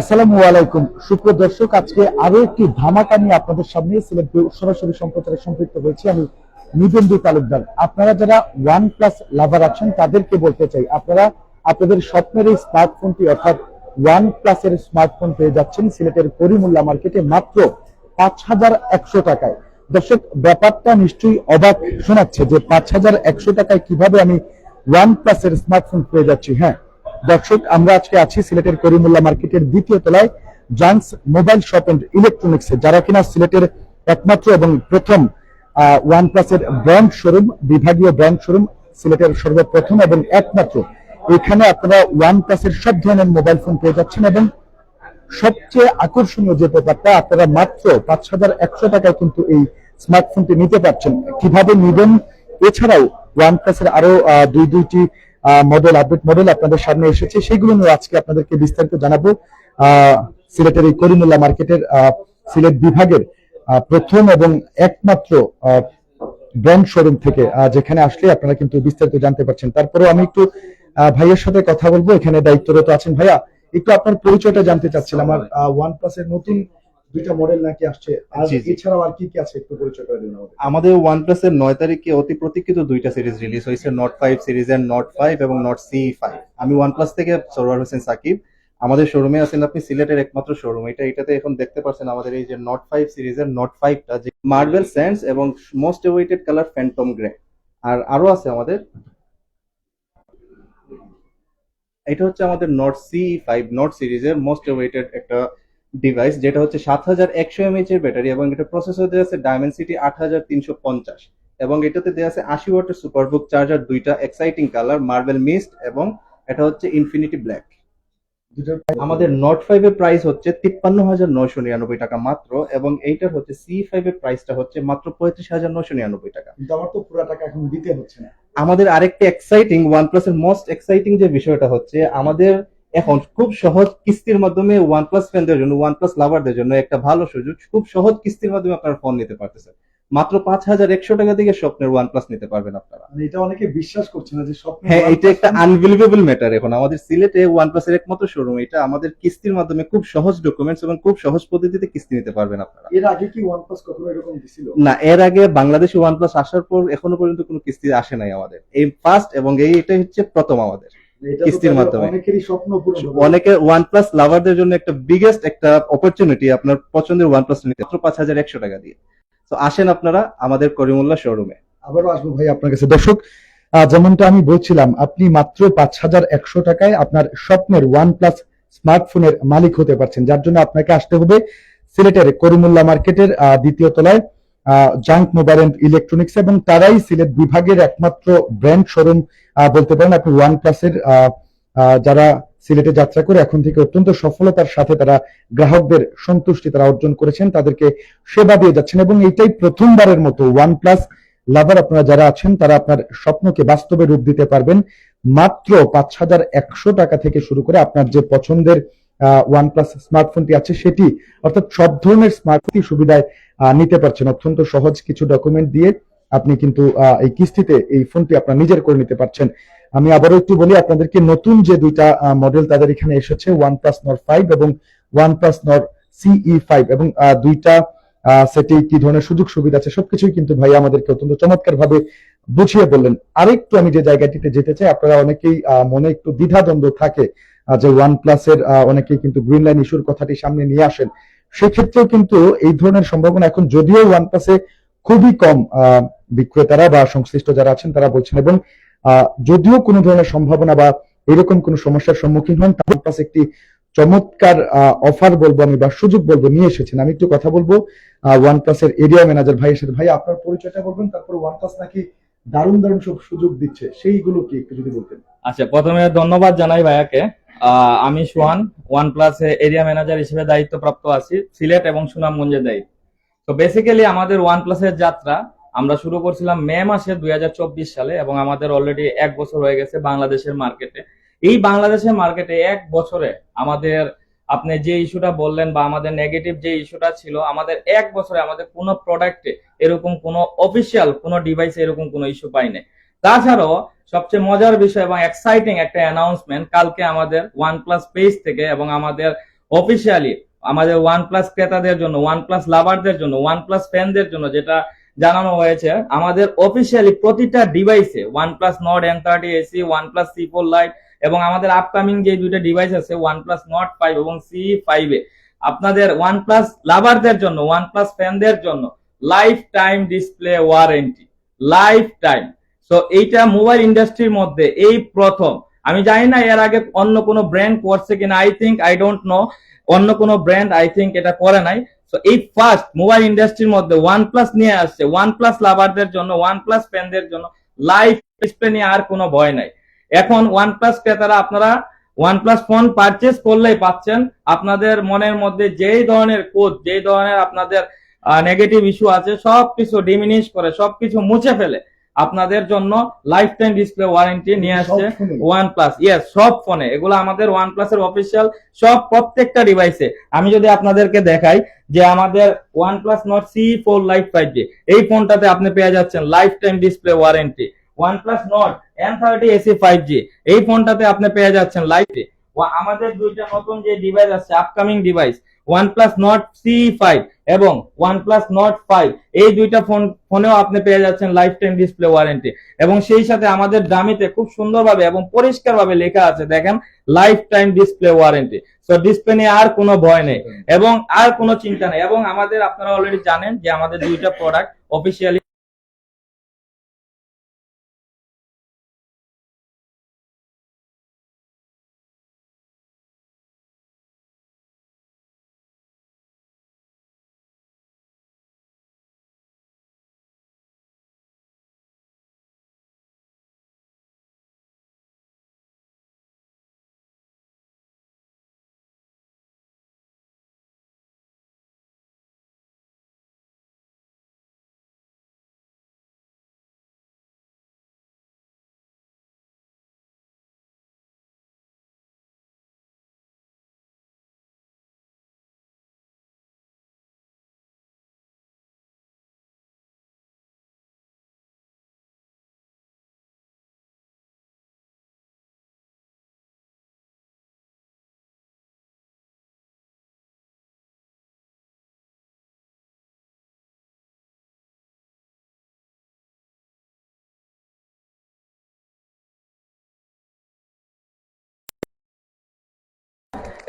আসসালামু আলাইকুম। সুপ্রিয় দর্শক, আজকে আরও একটি ধামাকা নিয়ে আপনাদের সামনে সিলেট সরাসরি সম্প্রচারে সম্পৃক্ত হয়েছে আমি নিবেন্দু তালুকদার। আপনারা যারা ওয়ান প্লাস লাভার আছেন, তাদেরকে বলতে চাই, আপনারা আপনাদের স্বপ্নের এই স্মার্টফোনটি অর্থাৎ ওয়ান স্মার্টফোন পেয়ে যাচ্ছেন সিলেটের করিমুল্লা মার্কেটে মাত্র পাঁচ হাজার একশো টাকায়। দর্শক, ব্যাপারটা নিশ্চয়ই অবাক শোনাচ্ছে যে পাঁচ হাজার একশো টাকায় কীভাবে আমি ওয়ান প্লাস এর স্মার্টফোন পেয়ে যাচ্ছি। হ্যাঁ দর্শক, আমরা আজকে আছি সিলেটের করিমুল্লা মার্কেটের দ্বিতীয় তলায় জান্স মোবাইল শপ এন্ড ইলেকট্রনিক্স, যারা কিনা সিলেটের একমাত্র এবং প্রথম ওয়ান প্লাসের ব্র্যান্ড শোরুম, বিভাগীয় ব্র্যান্ড শোরুম সিলেটের সর্বপ্রথম এবং একমাত্র। এখানে আপনারা ওয়ান প্লাসের সব ধরনের মোবাইল ফোন পেয়ে যাচ্ছেন এবং সবচেয়ে আকর্ষণীয় যে ব্যাপারটা, আপনারা মাত্র পাঁচ হাজার একশো টাকায় কিন্তু এই স্মার্টফোনটি নিতে পারছেন। কীভাবে নিবেন? এছাড়াও ওয়ান প্লাসের আরও দুই দুইটি মডেল আপডেট মডেল আপনাদের সামনে এসেছে। সেগুলো নিয়ে আজকে আপনাদেরকে বিস্তারিত জানাব। সিলেটের এই করিমুল্লা মার্কেটের সিলেট বিভাগের প্রথম এবং একমাত্র ব্র্যান্ড শোরুম থেকে যেখানে আসলে আপনারা কিন্তু বিস্তারিত জানতে পারছেন। তারপরেও আমি একটু ভাইয়ের সাথে কথা বলব। এখানে দায়িত্বরত আছেন ভাইয়া। একটু আপনার পরিচয়টা জানতে চাচ্ছিলাম। আমার ওয়ান প্লাস এর নতুন দুইটা মডেল নাকি আসছে। আর। এছাড়াও আর কি কি আছে একটু পরিচয় করে দিন আমাদের? ওয়ানের নয় তারিখে অতি প্রতীক্ষিত দুইটা সিরিজ রিলিজ হয়েছে নট ফাইভ সিরিজ এর নট ফাইভ এবং নট সি ফাইভ আমি ওয়ান প্লাস থেকে সরওয়ার হোসেন সাকিব। আমাদের শোরুমে আছেন আপনি সিলেটের একমাত্র শোরুম এটা এটাতে এখন দেখতে পাচ্ছেন আমাদের এই যে নট ফাইভ সিরিজের নট ফাইভটা যে মার্বেল স্যান্ডস এবং most awaited colour phantom grey আর আরও আছে আমাদের। এটা হচ্ছে আমাদের নট সি ফাইভ নট সিরিজের মোস্ট এওয়েটেড একটা ডিভাইস যেটা হচ্ছে সাত হাজার একশো এমএইচ এর ব্যাটারি এবং এটা প্রসেসর দেওয়া আছে ডায়মেন্সিটি আট হাজার তিনশো পঞ্চাশ এবং এটাতে দেওয়া আছে আশি ওয়াটের সুপারবুক চার্জার দুইটা এক্সাইটিং কালার মার্বেল মিস্ট এবং এটা হচ্ছে ইনফিনিটি ব্ল্যাক আমাদের নট ফাইভ এর প্রাইস হচ্ছে তিপ্পান্ন হাজার নয়শো নিরানব্বই টাকা মাত্র এবং এইটার হচ্ছে সি ফাইভ এর প্রাইসটা হচ্ছে মাত্র পঁয়ত্রিশ হাজার নয়শো নিরানব্বই টাকা। কিন্তু আমার তো পুরো টাকা এখন দিতে হচ্ছে না। আমাদের আরেকটা এক্সাইটিং ওয়ান প্লাস এর মোস্ট এক্সাইটিং যে বিষয়টা হচ্ছে আমাদের এখন খুব সহজ কিস্তির মাধ্যমে ওয়ান প্লাস ফ্যানদের জন্য ওয়ান প্লাস লাভারদের জন্য একটা ভালো সুযোগ। খুব সহজ কিস্তির মাধ্যমে আপনারা ফোন নিতে পারতেছেন। মাত্র পাঁচ হাজার একশো টাকা থেকে স্বপ্নের ওয়ান প্লাস নিতে পারবেন আপনারা। মানে এটা অনেকে বিশ্বাস করছে না যে স্বপ্ন হ্যাঁ এটা একটা আনবিলিভেবল ম্যাটার এখন। আমাদের সিলেটে ওয়ান প্লাস এর একমাত্র শোরুম এটা আমাদের কিস্তির মাধ্যমে খুব সহজ ডকুমেন্টস এবং খুব সহজ পদ্ধতিতে কিস্তি নিতে পারবেন আপনারা। এর আগে কি ওয়ান প্লাস কখনো এরকম দিছিল? না এর আগে বাংলাদেশে ওয়ান প্লাস আসার পর এখনও পর্যন্ত কোনো কিস্তি আসে নাই আমাদের। এই ফার্স্ট এবং এই এটা হচ্ছে প্রথম আমাদের। কিস্তির মাধ্যমে। ওয়ান প্লাস লাভারদের জন্য একটা বিগেস্ট একটা অপরচুনিটি আপনার পছন্দের ওয়ান প্লাস নিতে। মাত্র পাঁচ হাজার একশো টাকা দিয়ে। তো আসেন আপনারা আমাদের করিমুল্লাহ শোরুমে আবারও আসব ভাই আপনার কাছে। দর্শক যেমনটা আমি বলছিলাম আপনি মাত্র পাঁচ হাজার একশো টাকায় আপনার স্বপ্নের ওয়ান প্লাস স্মার্টফোনের মালিক হতে পারছেন। যার জন্য আপনাকে আসতে হবে সিলেটের করিমুল্লা মার্কেটের দ্বিতীয় তলায়। জাঙ্ক মোবাইল এন্ড ইলেকট্রনিক্স এবং তারাই সিলেট বিভাগের একমাত্র ব্র্যান্ড শোরুম বলতে পারেন আপনি ওয়ান প্লাসের যারা সিলেটে যাত্রা করে এখন থেকে অত্যন্ত সফলতার সাথে তারা গ্রাহকদের সন্তুষ্টি তারা অর্জন করেছেন, তাদেরকে সেবা দিয়ে যাচ্ছেন এবং এইটাই প্রথমবারের মতো ওয়ান প্লাস লাভার আপনারা যারা আছেন, তারা আপনার স্বপ্নকে বাস্তবে রূপ দিতে পারবেন। মাত্র পাঁচ হাজার একশো টাকা থেকে শুরু করে আপনার যে পছন্দের ওয়ান প্লাস স্মার্টফোনটি আছে, সেটি অর্থাৎ সব ধরনের স্মার্টফোন সুবিধায় নিতে পারছেন। অত্যন্ত সহজ কিছু ডকুমেন্ট দিয়ে আপনি কিন্তু এই কিস্তিতে এই ফোনটি আপনার নিজের করে নিতে পারছেন। আমি আবারও একটু বলি, আপনাদেরকে নতুন যে দুইটা মডেল তাদের এখানে এসেছে ওয়ান প্লাস নর ফাইভ এবং one plus Nord CE five এবং দুইটা সেটি কি ধরনের সুযোগ সুবিধা আছে, সবকিছুই কিন্তু ভাই আমাদেরকে অত্যন্ত চমৎকার ভাবে বুঝিয়ে বললেন। আরেকটু আমি যে জায়গাটিতে যেতে চাই, আপনারা অনেকেই মনে একটু দ্বিধাদ্বন্দ্ব থাকে। যে ওয়ান প্লাস এর আহ, কিন্তু গ্রিন লাইন ইস্যুর কথাটি সামনে নিয়ে আসেন। সেক্ষেত্রেও কিন্তু এই ধরনের সম্ভাবনা এখন যদিও ওয়ান প্লাসে খুবই কম বিক্রেতারা বা সংশ্লিষ্ট যারা আছেন তারা বলছেন এবং যদিও কোনো ধরনের সম্ভাবনা বা এরকম কোনো সমস্যার সম্মুখীন হন তার প্লাস একটি চমৎকার অফার বলব আমি বা সুযোগ বলব নিয়ে এসেছেন। আমি একটু কথা বলব ওয়ান প্লাসের এরিয়া ম্যানেজার ভাইয়ের সাথে। ভাই আপনার পরিচয়টা বলবেন তারপর ওয়ান প্লাস নাকি দারুণ দারুণ সব সুযোগ দিচ্ছে সেইগুলো কি একটু যদি বলতেন? আচ্ছা প্রথমে ধন্যবাদ জানাই ভাইয়াকে। আমি Sohan one plus area manager হিসেবে দায়িত্বপ্রাপ্ত আছি, সিলেট এবং সুনামগঞ্জের দায়িত্ব তো বেসিক্যালি আমাদের ওয়ান প্লাসের যাত্রা, আমরা শুরু করছিলাম মে মাসে দুই হাজার চব্বিশ সালে এবং আমাদের অলরেডি এক বছর হয়ে গেছে বাংলাদেশের মার্কেটে এই বাংলাদেশের মার্কেটে এক বছরে আমাদের, আপনি যে ইস্যুটা বললেন বা আমাদের নেগেটিভ যে ইস্যুটা ছিল, আমাদের এক বছরে আমাদের কোনো প্রোডাক্টে এরকম কোনো অফিসিয়াল কোনো ডিভাইসে এরকম কোনো ইস্যু পাই নাই তাছাড়াও সবচেয়ে মজার বিষয় এবং এক্সাইটিং একটা অ্যানাউন্সমেন্ট কালকে আমাদের ওয়ান প্লাস পেজ থেকে এবং আমাদের অফিসিয়ালি আমাদের ওয়ান প্লাস ক্রেতাদের জন্য ওয়ান প্লাস লাভারদের জন্য ওয়ান প্লাস ফ্যানদের জন্য যেটা জানানো হয়েছে, আমাদের অফিসিয়ালি প্রতিটা ডিভাইসে one plus Nord N thirty SE one plus C four lite এবং আমাদের আপকামিং যে দুইটা ডিভাইস আছে ওয়ান প্লাস নট ফাইভ এবং সি ফাইভে আপনাদের ওয়ান প্লাস লাভারদের জন্য ওয়ান প্লাস ফ্যানদের জন্য life time display warranty life time so এইটা মোবাইল ইন্ডাস্ট্রির মধ্যে এই প্রথম। আমি জানি না এর আগে অন্য কোনো ব্র্যান্ড করছে কিনা। I think I don't know অন্য কোনো ব্র্যান্ড আই থিঙ্ক এটা করে নাই। তো এই ফার্স্ট মোবাইল ইন্ডাস্ট্রির মধ্যে ওয়ান প্লাস নিয়ে আসছে। ওয়ান প্লাস লাভারদের জন্য ওয়ান প্লাস ফ্যানদের জন্য লাইফ ডিসপ্লে নিয়ে আর কোনো ভয় নাই। এখন ওয়ান প্লাস ক্রেতারা আপনারা ওয়ান প্লাস ফোন পারচেস করলেই পাচ্ছেন। আপনাদের মনের মধ্যে যেই ধরনের কোচ যেই ধরনের আপনাদের নেগেটিভ ইস্যু আছে, সবকিছু ডিমিনিশ করে, সবকিছু মুছে ফেলে। আপনাদের জন্য লাইফ টাইম ডিসপ্লে ওয়ারেন্টি নিয়ে আসছে ওয়ান প্লাস ইয়েস সব ফোনে এগুলো আমাদের ওয়ান প্লাস এর অফিসিয়াল সব প্রত্যেকটা ডিভাইসে আমি যদি আপনাদেরকে দেখাই যে আমাদের one plus Nord C four lite five G এই ফোনটাতে আপনি পেয়ে যাচ্ছেন life time display warranty one plus Nord N thirty SE five G এই ফোনটাতে আপনি পেয়ে যাচ্ছেন লাইফ আমাদের দুইটা নতুন যে ডিভাইস আছে upcoming device Nord C five এবং ওয়ান প্লাস নট ফাইভ এই দুইটা ফোন ফোনেও আপনি পেয়ে যাচ্ছেন লাইফ টাইম ডিসপ্লে ওয়ারেন্টি এবং সেই সাথে আমাদের দামিতে খুব সুন্দরভাবে এবং পরিষ্কারভাবে লেখা আছে, দেখেন life time display warranty so display নিয়ে আর কোনো ভয় নেই। এবং আর কোনো চিন্তা নেই। এবং আমাদের, আপনারা অলরেডি জানেন যে আমাদের দুইটা প্রোডাক্ট অফিসিয়ালি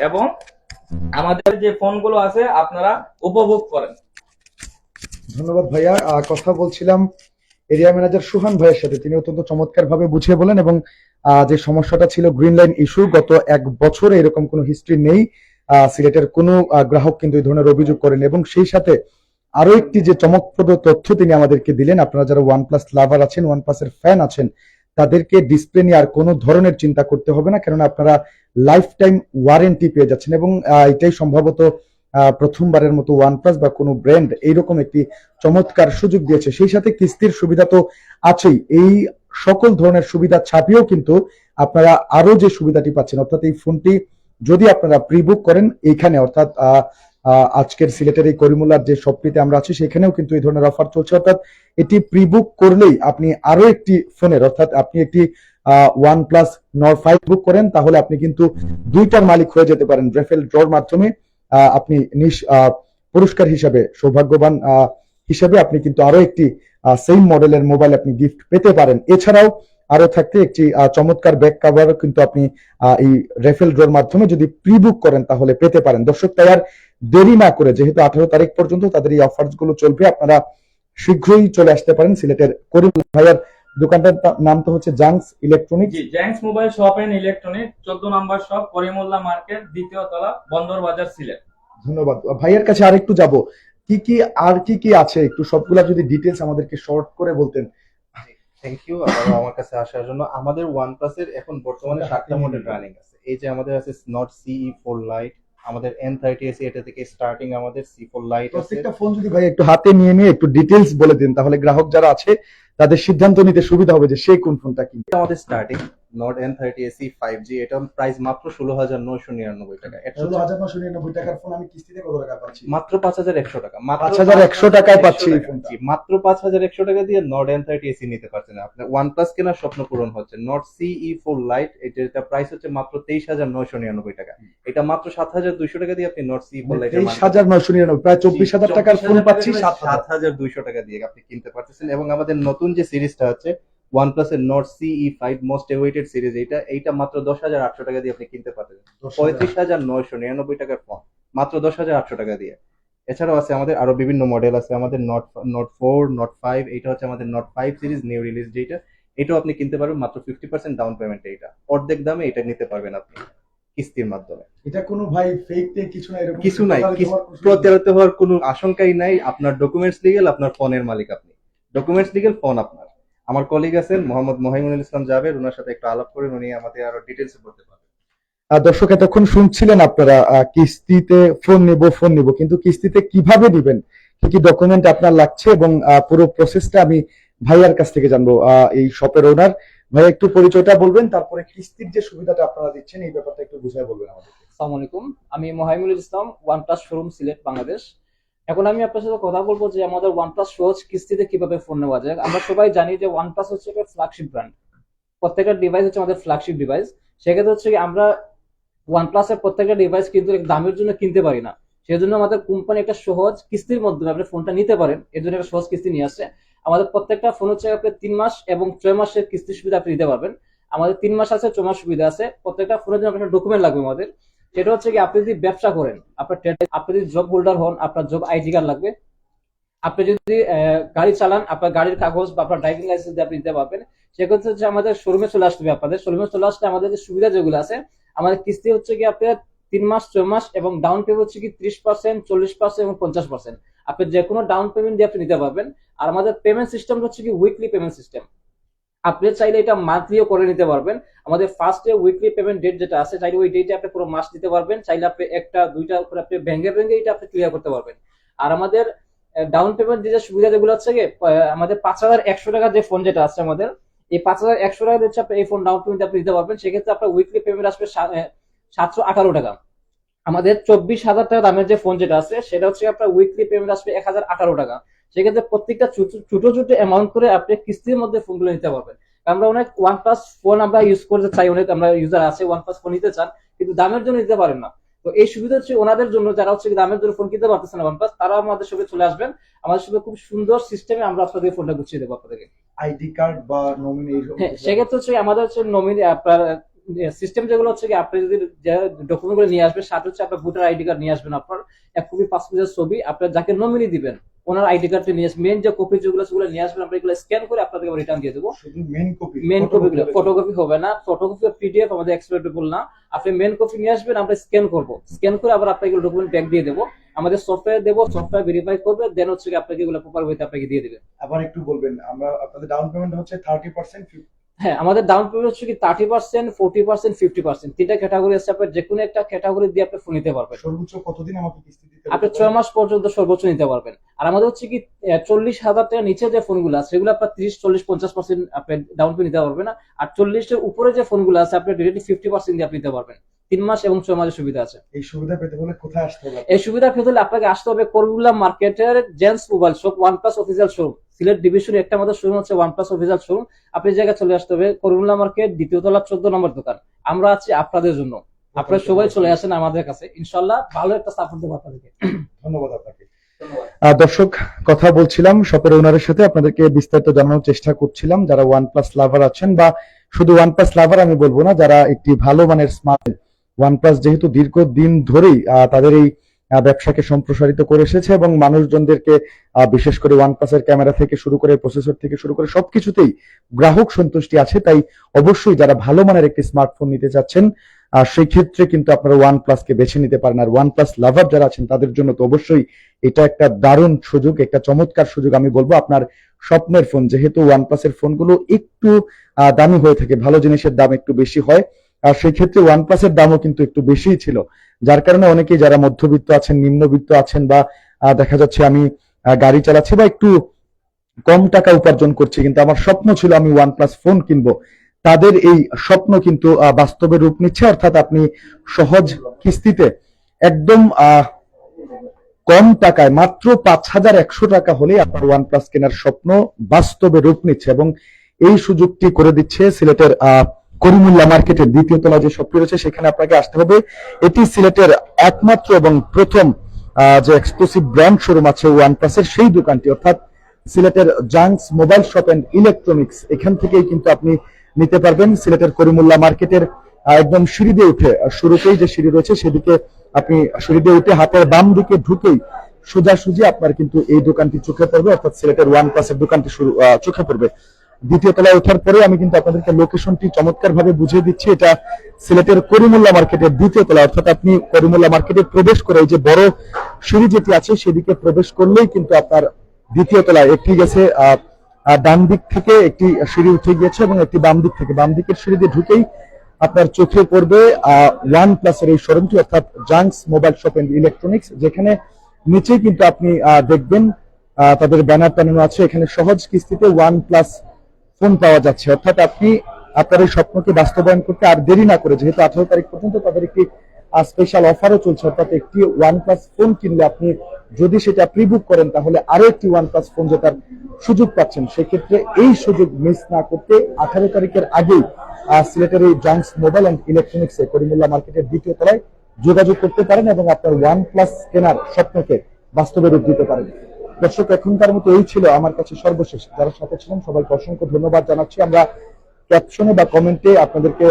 এবং আমাদের যে ফোনগুলো আছে, আপনারা উপভোগ করেন। ধন্যবাদ ভাইয়া। কথা বলছিলাম এরিয়া ম্যানেজার সুহান ভাইয়ের সাথে। তিনি অত্যন্ত চমৎকার ভাবে বুঝিয়ে বলেন এবং যে সমস্যাটা ছিল গ্রিন লাইন ইস্যু, গত এক বছরে এরকম কোনো হিস্ট্রি নেই। সিলেটের কোনো গ্রাহক কিন্তু এই ধরনের অভিযোগ করেন এবং সেই সাথে আরও একটি যে চমকপ্রদ তথ্য তিনি আমাদেরকে দিলেন, আপনারা যারা ওয়ান প্লাস লাভার আছেন ওয়ান প্লাস এর ফ্যান আছেন তাদেরকে ডিসপ্লে নিয়ে আর কোনো ধরনের চিন্তা করতে হবে না, কেননা আপনারা লাইফ টাইম ওয়ারেন্টি পেয়ে যাচ্ছেন এবং এটাই সম্ভবত প্রথমবারের মতো ওয়ান প্লাস বা কোনো ব্র্যান্ড এইরকম একটি চমৎকার সুযোগ দিয়েছে। সেই সাথে কিস্তির সুবিধা তো আছেই। এই সকল ধরনের সুবিধা ছাপিয়েও কিন্তু আপনারা আরও যে সুবিধাটি পাচ্ছেন, অর্থাৎ এই ফোনটি যদি আপনারা প্রি বুক করেন এইখানে, অর্থাৎ আজকের সিলেটের এই করিমুল্লার যে শপটিতে আমরা আছি, সেখানেও কিন্তু এই ধরনের অফার চলছে। অর্থাৎ এটি প্রি বুক করলেই আপনি আরও একটি ফোনের, অর্থাৎ আপনি একটি one plus Nord five book করেন, তাহলে আপনি কিন্তু দুইটার মালিক হয়ে যেতে পারেন। রেফেল ড্রর মাধ্যমে আপনি নিশ পুরস্কার হিসাবে, সৌভাগ্যবান হিসেবে আপনি কিন্তু আরও একটি সেম মডেলের মোবাইল আপনি গিফট পেতে পারেন। এছাড়াও আরও থাকতে একটি চমৎকার ব্যাক কাভার কিন্তু আপনি এই রেফেল ড্রোর মাধ্যমে যদি প্রি বুক করেন, তাহলে পেতে পারেন। দর্শক, তাই আর দেরি না করে যেহেতু আঠারো তারিখ পর্যন্ত তাদের এই অফারগুলো চলবে আপনারা শীঘ্রই চলে আসতে পারেন সিলেটের করিম ভাইয়ার দোকানটার নাম তো হচ্ছে জাংস ইলেকট্রনিক্স জি জ্যাংস মোবাইল শপ এন্ড ইলেকট্রনিক চোদ্দ নম্বর শপ করিমুল্লাহ মার্কেট দ্বিতীয় তলা বন্দর বাজার সিলেট। ধন্যবাদ। ভাইয়ের কাছে আরেকটু যাব। কি কি আর কি কি আছে? একটু সবগুলা যদি ডিটেলস আমাদেরকে শর্ট করে বলতেন। থ্যাংক ইউ আবারও আমার কাছে আসার জন্য। আমাদের ওয়ান প্লাসের এখন বর্তমানে সাতটা মডেল রানিং আছে। এই যে আমাদের আছে নট সিই ফোর লাইট আমাদের এন থার্টি এসি এটা থেকে স্টার্টিং আমাদের সি লাইট প্রত্যেকটা ফোন যদি ভাই একটু হাতে নিয়ে নিয়ে একটু ডিটেলস বলে দিন, তাহলে গ্রাহক যারা আছে তাদের সিদ্ধান্ত নিতে সুবিধা হবে যে সে কোন ফোনটা কিনবে। আমাদের starting Nord N thirty SE five G এটা প্রাইস মাত্র ষোলো হাজার নয়শো নিরানব্বই টাকা এটা ষোলো হাজার নশো নিরানব্বই টাকার ফোন আমি কিস্তিতে কত টাকা পাচ্ছি? মাত্র পাঁচ হাজার একশো টাকা মাত্র 5,100 টাকায় পাচ্ছি। মাত্র পাঁচ হাজার একশো টাকা দিয়ে নট এন থার্টি এসি নিতে পারছেন আপনার ওয়ান প্লাস কেনার স্বপ্ন পূরণ হচ্ছে। নট সিই ফোর লাইট এটা প্রাইস হচ্ছে মাত্র তেইশ হাজার নয়শো নিরানব্বই টাকা। এটা মাত্র সাত হাজার দুইশো টাকা দিয়ে আপনি নট সি ফোর লাইট তেইশ হাজার নশো নিরানব্বই প্রায় চব্বিশ হাজার টাকার ফোন পাচ্ছি সাত হাজার। সাত হাজার দুইশো টাকা দিয়ে আপনি কিনতে পারতেছেন এবং আমাদের নতুন যে সিরিজটা আছে নট সিই ফাইভ মোস্ট এওয়েটেড সিরিজ এইটা এইটা মাত্র দশ হাজার আটশো টাকা দিয়ে আপনি কিনতে পারতেছেন পঁয়ত্রিশ হাজার নয়শো নিরানব্বই টাকার ফোন মাত্র দশ হাজার আটশো টাকা দিয়ে। এছাড়াও আছে আমাদের আরও বিভিন্ন মডেল আছে আমাদের Nord Nord four Nord five এটা হচ্ছে আমাদের Nord five series new release যেটা এটাও আপনি কিনতে পারবেন মাত্র ফিফটি পার্সেন্ট ডাউন পেমেন্টে এটা অর্ধেক দামে এটা নিতে পারবেন আপনি কিস্তির মাধ্যমে। এটা কোনো ভাই ফেক টেক কিছু নাই এরকম কিছু নাই, হওয়ার কোনো প্রতারিত হওয়ার কোনো আশঙ্কাই নাই। আপনার ডকুমেন্টস লিগেল আপনার ফোনের মালিক আপনি। ডকুমেন্টস লিগেল ফোন আপনার। আমার কলিগ আছেন মোহাম্মদ মহিমুল ইসলাম জাভেদ ওনার সাথে একটু আলাপ করেন উনি আমাদের আরও ডিটেলস বলতে পারবেন। দর্শক এতক্ষণ শুনছিলেন আপনারা কিস্তিতে ফোন নিব ফোন নিব কিন্তু কিস্তিতে কীভাবে দিবেন কি কি ডকুমেন্ট আপনার লাগছে এবং আহ, পুরো প্রসেসটা আমি ভাইয়ার কাছ থেকে জানব আহ, এই শপের ওনার ভাই একটু পরিচয়টা বলবেন তারপরে কিস্তির যে সুবিধাটা আপনারা দিচ্ছেন এই ব্যাপারটা একটু বুঝায় বলবেন আমাদের আসসালামু আলাইকুম। আমি Mohaimul Islam one plus showroom Sylhet Bangladesh এখন আমি আপনার সাথে কথা বলব যে আমাদের ওয়ান প্লাস সহজ কিস্তিতে কীভাবে ফোন নেওয়া যায়। আমরা সবাই জানি যে ওয়ান প্লাস হচ্ছে একটা ফ্ল্যাগশিপ ব্র্যান্ড প্রত্যেকটা ডিভাইস হচ্ছে আমাদের ফ্ল্যাগশিপ ডিভাইস সেক্ষেত্রে হচ্ছে কি আমরা ওয়ান প্লাসের প্রত্যেকটা ডিভাইস কিন্তু দামের জন্য কিনতে পারি না। সেই জন্য আমাদের কোম্পানি একটা সহজ কিস্তির মাধ্যমে আপনি ফোনটা নিতে পারেন। এর জন্য একটা সহজ কিস্তি নিয়ে আসছে। আমাদের প্রত্যেকটা ফোন হচ্ছে আপনি তিন মাস এবং ছয় মাসের কিস্তির সুবিধা আপনি নিতে পারবেন। আমাদের তিন মাস আছে, ছয় মাস সুবিধা আছে। প্রত্যেকটা ফোনের জন্য আপনার ডকুমেন্ট লাগবে আমাদের। সেটা হচ্ছে কি, আপনি যদি ব্যবসা করেন, আপনার আপনি যদি জব হোল্ডার হন, আপনার জব আইডি কার্ড লাগবে। আপনি যদি গাড়ি চালান, আপনার গাড়ির কাগজ বা আপনার ড্রাইভিং লাইসেন্স আপনি দিতে পারবেন, সেক্ষেত্রে হচ্ছে আমাদের শোরুমে চলে আসতে হবে আপনাদের। শোরুমে চলে আসলে আমাদের যে সুবিধা যেগুলো আছে, আমাদের কিস্তি হচ্ছে কি আপনার তিন মাস, ছয় মাস এবং ডাউন পেমেন্ট হচ্ছে কি ত্রিশ পার্সেন্ট চল্লিশ পার্সেন্ট এবং পঞ্চাশ পার্সেন্ট আপনি যে কোনো ডাউন পেমেন্ট দিয়ে আপনি নিতে পারবেন। আর আমাদের পেমেন্ট সিস্টেম হচ্ছে কি উইকলি পেমেন্ট সিস্টেম আপনি চাইলে এটা মান্থলিও করে নিতে পারবেন। আমাদের ফার্স্টে উইকলি পেমেন্ট ডেট যেটা আছে, চাইলে ওই ডেটে আপনি পুরো মাস দিতে পারবেন। চাইলে আপনি একটা, দুইটা করে আপনি ভেঙে ভেঙে এটা আপনি ক্লিয়ার করতে পারবেন। আর আমাদের ডাউন পেমেন্ট যে সুবিধা যেগুলো হচ্ছে আমাদের পাঁচ হাজার একশো টাকা যে ফোন যেটা আছে আমাদের, এই পাঁচ হাজার একশো টাকা হচ্ছে আপনি এই ফোন ডাউন পেমেন্ট আপনি দিতে পারবেন। সেক্ষেত্রে আপনার উইকলি পেমেন্ট আসবে সাতশো আঠারো টাকা। আমাদের চব্বিশ হাজার টাকা দামের যে ফোন যেটা আছে, সেটা হচ্ছে আপনার উইকলি পেমেন্ট আসবে এক হাজার আঠারো টাকা। সেক্ষেত্রে প্রত্যেকটা ছোট ছোট অ্যামাউন্ট করে আপনি কিস্তির মধ্যে ফোনগুলো নিতে পারবেন। আমরা অনেক ওয়ান প্লাস ফোন আমরা ইউজ করতে চাই অনেক আমরা ইউজার আছে ওয়ান প্লাস ফোন নিতে চান কিন্তু দামের জন্য নিতে পারেন না। তো এই সুবিধা হচ্ছে ওনাদের জন্য যারা হচ্ছে দামের জন্য ফোন কিনতে পারতেছে না ওয়ান তারা আমাদের সঙ্গে চলে আসবেন। আমাদের সঙ্গে খুব সুন্দর সিস্টেমে আমরা আপনাদের ফোনটা গুছিয়ে দেবো আপনাদেরকে। আইডি কার্ড বা নমিনি হ্যাঁ সেক্ষেত্রে হচ্ছে আমাদের হচ্ছে নমিনি আপনার সিস্টেম যেগুলো হচ্ছে কি আপনি যদি ডকুমেন্টগুলো নিয়ে আসবেন সাথে হচ্ছে আপনার ভোটার আইডি কার্ড নিয়ে আসবেন আপনার এক কপি পাসপোর্টের ছবি আপনার যাকে নমিনি দিবেন ওনার আইডি কার্ডটা নিয়ে আসবেন। মেন যে কপি যেগুলো সেগুলো নিয়ে আসবেন। আমরা এগুলো স্ক্যান করে আপনাদেরকে রিটার্ন দিয়ে দেবো। মেন কপি মেন কপি গুলো। ফটোকপি হবে না। ফটোকপি পিডিএফ আমাদের এক্সপেক্টেবল না। আপনি মেন কপি নিয়ে আসবেন আমরা স্ক্যান করব। স্ক্যান করে আবার আপনাকে ডকুমেন্ট ব্যাক দিয়ে দেবো। আমাদের সফটওয়্যার দেবো সফটওয়্যার ভেরিফাই করবে দেন হচ্ছে আপনাকে এগুলো প্রপার ওয়েতে আপনাকে দিয়ে দেবে। আবার একটু বলবেন আমরা আপনাদের ডাউন পেমেন্ট হচ্ছে থার্টি পার্সেন্ট হ্যাঁ আমাদের ডাউন পেমেন্ট হচ্ছে কি thirty percent forty percent fifty percent তিনটা ক্যাটাগরি আছে আপনার যে কোনো একটা ক্যাটাগরি দিয়ে আপনি ফোন নিতে পারবেন। সর্বোচ্চ কতদিন আমাকে কিস্তি দিতে আপনি ছয় মাস পর্যন্ত সর্বোচ্চ নিতে পারবেন। আর আমাদের হচ্ছে কি চল্লিশ হাজার টাকা নিচে যে ফোনগুলো আছে সেগুলো আপনার ত্রিশ চল্লিশ পঞ্চাশ পার্সেন্ট আপনি ডাউন পেমেন্ট নিতে পারবেন না। আর চল্লিশের উপরে যে ফোনগুলো আছে আপনি ডিরেক্টলি ফিফটি পার্সেন্ট দিয়ে আপনি নিতে পারবেন। তিন মাস এবং ছয় মাসের সুবিধা আছে। এই সুবিধা পেতে হলে কোথায় আসতে হবে? এই সুবিধা পেতে হলে আপনাকে আসতে হবে করবুল্লা মার্কেটের gents mobile shop one plus official showroom Sylhet ডিভিশনে একটা আমাদের শোরুম হচ্ছে ওয়ান প্লাস অফিসিয়াল শোরুম আপনি এই জায়গায় চলে আসতে হবে করবুল্লা মার্কেট দ্বিতীয় তলা চোদ্দ নম্বর দোকান। আমরা আছি আপনাদের জন্য। আপনারা সবাই চলে আসেন আমাদের কাছে। ইনশাল্লাহ ভালো একটা সাপোর্ট দেবো আপনাদেরকে। ধন্যবাদ আপনাকে। দর্শক কথা বলছিলাম শপের ওনারের সাথে। আপনাদেরকে বিস্তারিত জানানোর চেষ্টা করছিলাম। যারা ওয়ান প্লাস লাভার আছেন বা শুধু ওয়ান প্লাস লাভার আমি বলব না যারা একটি ভালো মানের স্মার্ট ওয়ান প্লাস যেহেতু দীর্ঘদিন ধরেই আহ, তাদের এই ব্যবসাকে সম্প্রসারিত করে এসেছে এবং মানুষজনদেরকে বিশেষ করে ওয়ান প্লাসের ক্যামেরা থেকে শুরু করে প্রসেসর থেকে শুরু করে সবকিছুতেই গ্রাহক সন্তুষ্টি আছে। তাই অবশ্যই যারা ভালো মানের একটি স্মার্টফোন নিতে চাচ্ছেন আর সেই ক্ষেত্রে কিন্তু আপনারা ওয়ান প্লাসকে বেছে নিতে পারেন। আর ওয়ান প্লাস লাভার যারা আছেন, তাদের জন্য তো অবশ্যই এটা একটা দারুণ সুযোগ, একটা চমৎকার সুযোগ আমি বলব আপনার স্বপ্নের ফোন যেহেতু ওয়ান প্লাসের ফোনগুলো একটু দামি হয়ে থাকে, ভালো জিনিসের দাম একটু বেশি হয় আর সেই ক্ষেত্রে ওয়ান প্লাসের দামও কিন্তু একটু বেশিই ছিল। যার কারণে অনেকেই যারা মধ্যবিত্ত আছেন নিম্নবিত্ত আছেন বা দেখা যাচ্ছে আমি গাড়ি চালাচ্ছি বা একটু কম টাকা উপার্জন করছি কিন্তু আমার স্বপ্ন ছিল আমি ওয়ান প্লাস ফোন কিনবো। তাদের এই স্বপ্ন কিন্তু বাস্তবে রূপ নিচ্ছে অর্থাৎ আপনি সহজ কিস্তিতে একদম কম টাকায় মাত্র পাঁচ হাজার একশো টাকা হলে আপনার ওয়ান প্লাস কেনার স্বপ্ন বাস্তবে রূপ নিচ্ছে এবং এই সুযোগটি করে দিচ্ছে সিলেটের আহ, করিমুল্লা মার্কেটের দ্বিতীয় তলা যে শপটি রয়েছে, সেখানে আপনাকে আসতে হবে। এটি সিলেটের একমাত্র এবং প্রথম যে এক্সক্লুসিভ ব্র্যান্ড শোরুম আছে ওয়ান প্লাসের সেই দোকানটি, অর্থাৎ সিলেটের জাংস মোবাইল শপ এন্ড ইলেকট্রনিক্স এখান থেকেই কিন্তু আপনি নিতে পারবেন সিলেটের করিমুল্লা মার্কেটের একদম সিঁড়ি দিয়ে উঠে শুরুতেই যে সিঁড়ি রয়েছে, সেদিকে আপনি সিঁড়ি দিয়ে উঠে হাতের বাম দিকে ঢুকেই সোজাসুজি আপনার কিন্তু এই দোকানটি চোখে পড়বে, অর্থাৎ সিলেটের ওয়ান প্লাসের দোকানটি চোখে পড়বে। দ্বিতীয় তলায় ওঠার পরে আমি কিন্তু আপনাদেরকে লোকেশনটি চমৎকার ভাবে বুঝিয়ে দিচ্ছি। এটা সিলেটের করিমুল্লা মার্কেটের দ্বিতীয় তলা অর্থাৎ আপনি করিমুল্লা মার্কেটে প্রবেশ করে যে বড় সিঁড়ি যেটি আছে, সেদিকে প্রবেশ করলেই কিন্তু আপনার দ্বিতীয় তলায় একটি গেছে ডান দিক থেকে একটি সিঁড়ি উঠে গিয়েছে এবং একটি বাম দিক থেকে। বাম দিকের সিঁড়ি দিয়ে ঢুকেই আপনার চোখে পড়বে ওয়ান প্লাসের এই শোরুমটি, অর্থাৎ জাংস মোবাইল শপ এন্ড ইলেকট্রনিক্স যেখানে নিচেই কিন্তু আপনি দেখবেন তাদের ব্যানার টানানো আছে। এখানে সহজ কিস্তিতে ওয়ান প্লাস ফোন পাওয়া যাচ্ছে। অর্থাৎ আপনি আপনার এই স্বপ্নকে বাস্তবায়ন করতে আর দেরি না করে, যেহেতু আঠারো তারিখ পর্যন্ত তাদের একটি স্পেশাল অফারও চলছে, অর্থাৎ একটি ওয়ান প্লাস ফোন কিনলে আপনি যদি সেটা প্রি বুক করেন, তাহলে আরও একটি ওয়ান প্লাস ফোন জেতার সুযোগ পাচ্ছেন। সেক্ষেত্রে এই সুযোগ মিস না করতে আঠারো তারিখের আগেই সিলেটের এই জাংস মোবাইল অ্যান্ড ইলেকট্রনিক্স এ করিমুল্লা মার্কেটের দ্বিতীয় তলায় যোগাযোগ করতে পারেন এবং আপনার ওয়ান প্লাস কেনার স্বপ্নকে বাস্তবে রূপ দিতে পারেন। দর্শক, এখনকার মতো এই ছিল আমার কাছে সর্বশেষ। যারা সাথে ছিলেন, সবাইকে অসংখ্য ধন্যবাদ জানাচ্ছি। আমরা ক্যাপশনে বা কমেন্টে আপনাদেরকে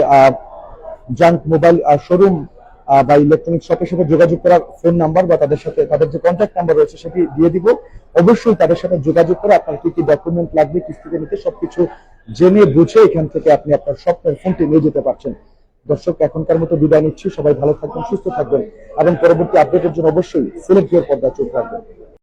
জাঙ্ক মোবাইল শোরুম বা ইলেকট্রনিক শপের সাথে যোগাযোগ করার ফোন নাম্বার বা তাদের সাথে, তাদের যে কন্ট্যাক্ট নাম্বার রয়েছে সেটি দিয়ে দিব। অবশ্যই তাদের সাথে যোগাযোগ করে আপনার কি কি ডকুমেন্ট লাগবে কিস্তিতে নিতে সবকিছু জেনে বুঝে এখান থেকে আপনি আপনার স্বপ্নের ফোনটি নিয়ে যেতে পারছেন। দর্শক, এখনকার মতো বিদায় নিচ্ছি। সবাই ভালো থাকবেন, সুস্থ থাকবেন এবং পরবর্তী আপডেটের জন্য অবশ্যই সিলেক্ট পর্দায় চোখ রাখবেন।